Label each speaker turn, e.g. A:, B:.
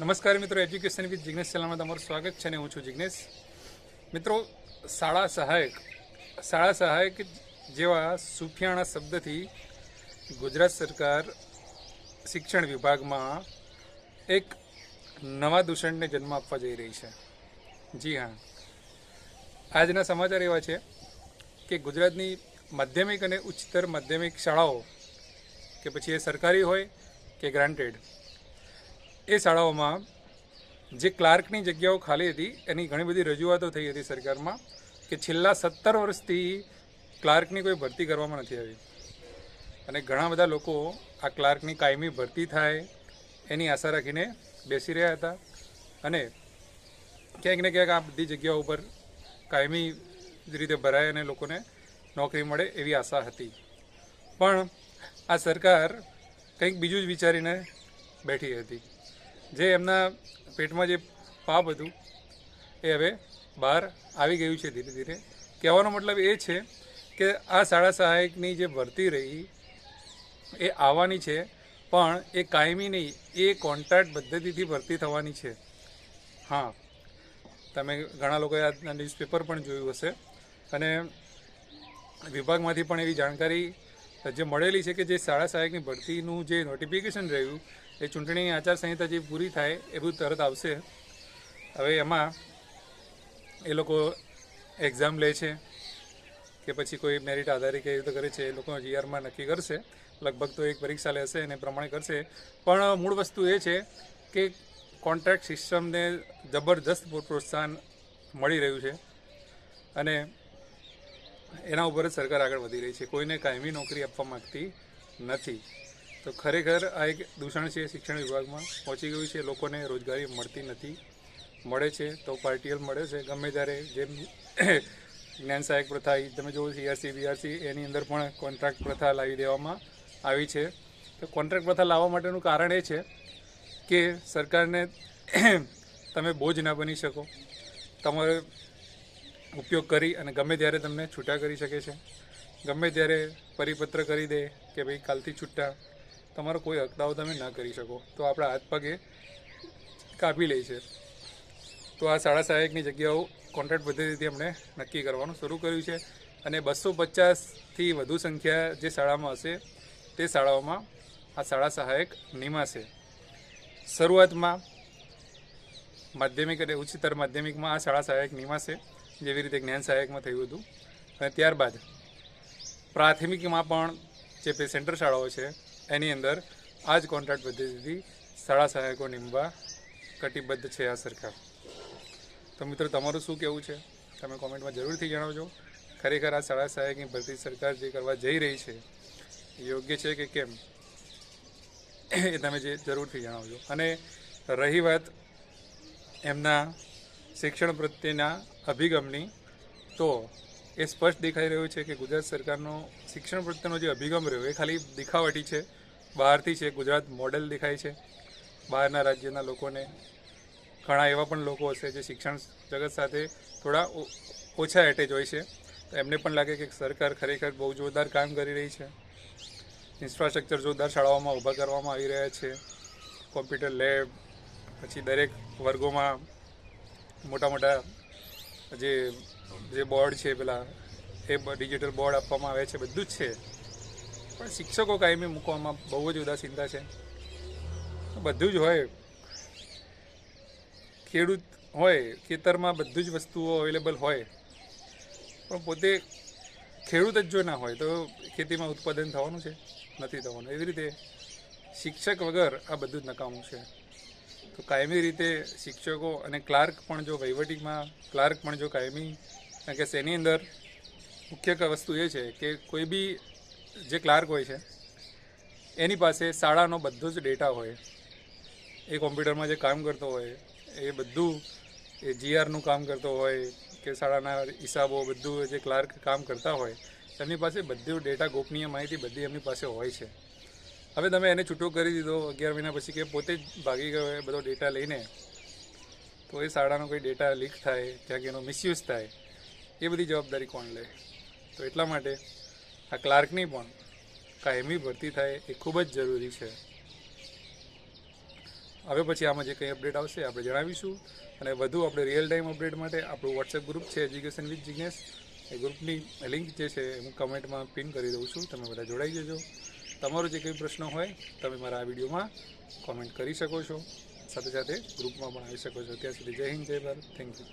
A: નમસ્કાર મિત્રો education with Jignesh ચેનલમાં તમારું સ્વાગત છે અને હું છું જિગ્નેશ મિત્રો, શાળા સહાયક શાળા સહાયક જેવા સુફિયાણા શબ્દથી ગુજરાત સરકાર શિક્ષણ વિભાગમાં એક નવા દૂષણને જન્મ આપવા જઈ રહી છે. જી હા. આજના સમાચાર એવા છે કે ગુજરાતની માધ્યમિક અને ઉચ્ચતર માધ્યમિક શાળાઓ, કે પછી એ સરકારી હોય કે ગ્રાન્ટેડ એ શાળાઓમાં જે ક્લાર્કની જગ્યાઓ ખાલી હતી, એની ઘણી બધી રજૂઆતો થઈ હતી સરકારમાં કે છેલ્લા સત્તર વર્ષથી ક્લાર્કની કોઈ ભરતી કરવામાં નથી આવી. અને ઘણા બધા લોકો આ ક્લાર્કની કાયમી ભરતી થાય એની આશા રાખીને બેસી રહ્યા હતા. અને ક્યાંક ને ક્યાંક આ બધી જગ્યાઓ ઉપર કાયમી રીતે ભરાય અને લોકોને નોકરી મળે એવી આશા હતી. પણ આ સરકાર કંઈક બીજું જ વિચારીને બેઠી હતી. જે એમના પેટમાં જે પાપ હતું, એ હવે બહાર આવી ગયું છે ધીરે ધીરે. કહેવાનો મતલબ એ છે કે આ શાળા સહાયકની જે ભરતી રહી, એ આવવાની છે, પણ એ કાયમી નહીં, એ કોન્ટ્રાક્ટ પદ્ધતિથી ભરતી થવાની છે. હા, તમે ઘણા લોકોએ આ ન્યૂઝપેપર પણ જોયું હશે. અને વિભાગમાંથી પણ એવી જાણકારી જે મળેલી છે કે જે શાળા સહાયકની ભરતીનું જે નોટિફિકેશન રહ્યું એ ચૂંટણીની આચારસંહિતા જે પૂરી થાય, એ બધું તરત આવશે. હવે એમાં એ લોકો એક્ઝામ લે છે કે પછી કોઈ મેરિટ આધારિત કેવી તો કરે છે, એ લોકો જીઆરમાં નક્કી કરશે. લગભગ તો એક પરીક્ષા લેશે એને પ્રમાણે કરશે. પણ મૂળ વસ્તુ એ છે કે કોન્ટ્રાક્ટ સિસ્ટમને જબરદસ્ત પ્રોત્સાહન મળી રહ્યું છે અને એના ઉપર જ સરકાર આગળ વધી રહી છે. કોઈને કાયમી નોકરી આપવા માંગતી નથી. તો ખરેખર આ એક દૂષણ છે શિક્ષણ વિભાગમાં. પહોંચી ગયું છે. લોકોને રોજગારી મળતી નથી. મળે છે તો પાર્ટીએલ મળે છે. ગમે ત્યારે જેમ જ્ઞાન સહાયક પ્રથા તમે જોવો સીઆરસી બીઆરસી એની અંદર પણ કોન્ટ્રાક્ટ પ્રથા લાવી દેવામાં આવી છે. તો કોન્ટ્રાક્ટ પ્રથા લાવવા માટેનું કારણ એ છે કે સરકારને તમે બોજ ના બની શકો. તમારે ઉપયોગ કરી અને ગમે ત્યારે તમને છૂટા કરી શકે છે. ગમે ત્યારે પરિપત્ર કરી દે કે ભાઈ કાલથી છૂટા તમારો કોઈ હકદાવ તમે ના કરી શકો. તો આપણા હાથ પગે કાપી લે છે. તો આ શાળા સહાયકની જગ્યાઓ કોન્ટ્રાક્ટ પદ્ધતિથી અમને નક્કી કરવાનું શરૂ કર્યું છે અને બસો પચાસથી વધુ સંખ્યા જે શાળામાં હશે, તે શાળાઓમાં આ શાળા સહાયક નિમાશે. શરૂઆતમાં માધ્યમિક અને ઉચ્ચતર માધ્યમિકમાં આ શાળા સહાયક નિમાશે, જેવી રીતે જ્ઞાન સહાયકમાં થયું હતું. અને ત્યારબાદ પ્રાથમિકમાં પણ જે સેન્ટર શાળાઓ છે એની અંદર આ જ કોન્ટ્રાક્ટ પદ્ધતિથી શાળા સહાયકો નીમવા કટિબદ્ધ છે આ સરકાર. તો મિત્રો, તમારું શું કહેવું છે? તમે કોમેન્ટમાં જરૂરથી જણાવજો. ખરેખર આ શાળા સહાયકની ભરતી સરકાર જે કરવા જઈ રહી છે યોગ્ય છે કે કેમ? એ તમે જે જરૂરથી જણાવજો. અને રહી વાત એમના શિક્ષણ પ્રત્યેના અભિગમની, તો એ સ્પષ્ટ દેખાઈ રહ્યું છે કે ગુજરાત સરકારનો શિક્ષણ પ્રત્યેનો જે અભિગમ રહ્યો, એ ખાલી દેખાવટી છે. બહારથી છે, ગુજરાત મોડેલ દેખાય છે. બહારના રાજ્યના લોકોને ઘણા એવા પણ લોકો હશે જે શિક્ષણ જગત સાથે થોડા ઓછા એટેચ હોય છે. તો એમને પણ લાગે કે સરકાર ખરેખર બહુ જોરદાર કામ કરી રહી છે. ઇન્ફ્રાસ્ટ્રક્ચર જોરદાર શાળાઓમાં ઊભા કરવામાં આવી રહ્યા છે. કોમ્પ્યુટર લેબ, પછી દરેક વર્ગોમાં મોટા મોટા જે જે બોર્ડ છે પેલા, એ ડિજિટલ બોર્ડ આપવામાં આવે છે, બધું જ છે. પણ શિક્ષકો કાયમી મૂકવામાં બહુ જ ઉદાસીનતા છે. બધું જ હોય. ખેડૂત હોય, ખેતરમાં બધું જ વસ્તુઓ અવેલેબલ હોય. પણ પોતે ખેડૂત જ જો ના હોય, તો ખેતીમાં ઉત્પાદન થવાનું છે. નથી થવાનું. એવી રીતે શિક્ષક વગર આ બધું જ નકામું છે. તો કાયમી રીતે શિક્ષકો અને ક્લાર્ક પણ જો વહીવટીમાં, ક્લાર્ક પણ જો કાયમી, કારણ કે શેની અંદર મુખ્ય વસ્તુ એ છે કે કોઈ બી જે ક્લાર્ક હોય છે, એની પાસે શાળાનો બધો જ ડેટા હોય. એ કોમ્પ્યુટરમાં જે કામ કરતો હોય, એ બધું, એ જીઆરનું કામ કરતો હોય, કે શાળાના હિસાબો, બધું જે ક્લાર્ક કામ કરતા હોય, એમની પાસે બધું ડેટા, ગોપનીય માહિતી બધી એમની પાસે હોય છે. હવે તમે એને છૂટો કરી દીધો, અગિયાર મહિના પછી કે પોતે જ ભાગી ગયો એ બધો ડેટા લઈને, તો એ શાળાનો કોઈ ડેટા લીક થાય ક્યાંક એનો મિસયુઝ થાય, એ બધી જવાબદારી કોણ લે? તો એટલા માટે આ ક્લાર્કની પણ કાયમી ભરતી થાય એ ખૂબ જ જરૂરી છે. હવે પછી આમાં જે કંઈ અપડેટ આવશે આપણે જણાવીશું અને વધુ આપણે રિયલ ટાઈમ અપડેટ માટે આપણું વોટ્સએપ ગ્રુપ છે એજ્યુકેશન વિથ જિજ્ઞેસ એ ગ્રુપની લિંક જે છે હું કમેન્ટમાં પિન કરી દઉં છું. તમે બધા જોડાઈ જજો. તમારો જે કંઈ પ્રશ્ન હોય, તમે મારા આ વિડીયોમાં કોમેન્ટ કરી શકો છો. સાથે સાથે ગ્રુપમાં પણ આવી શકો છો. ત્યાં સુધી જય હિન્દ, જય ભારત. Thank you